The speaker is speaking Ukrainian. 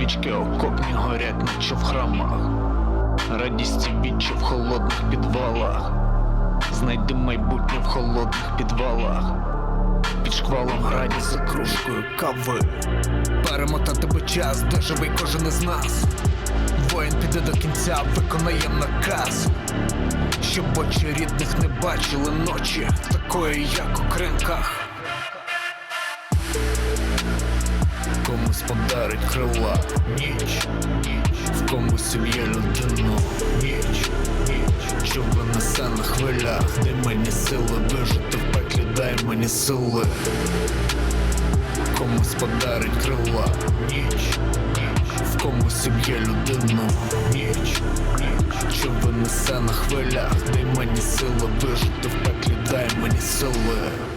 Свічки окопні горять, наче в храмах. Радість біччя в холодних підвалах. Знайди майбутнє в холодних підвалах. Під шквалом грані за кружкою кави. Перемотати би час, де живий кожен із нас. Воїн піде до кінця, виконає наказ. Щоб очі рідних не бачили ночі, такої, як у кринках. Комусь подарить крила ніч, в комусь уб'є людину. Ніч, ніч, що винесе на хвилях, дай мені сили вижити в пеклі, дай мені сили. Комусь подарить крила ніч, в комусь уб'є людину. Ніч, ніч, що винесе на хвилях, дай мені сили вижити в пеклі, дай мені сили.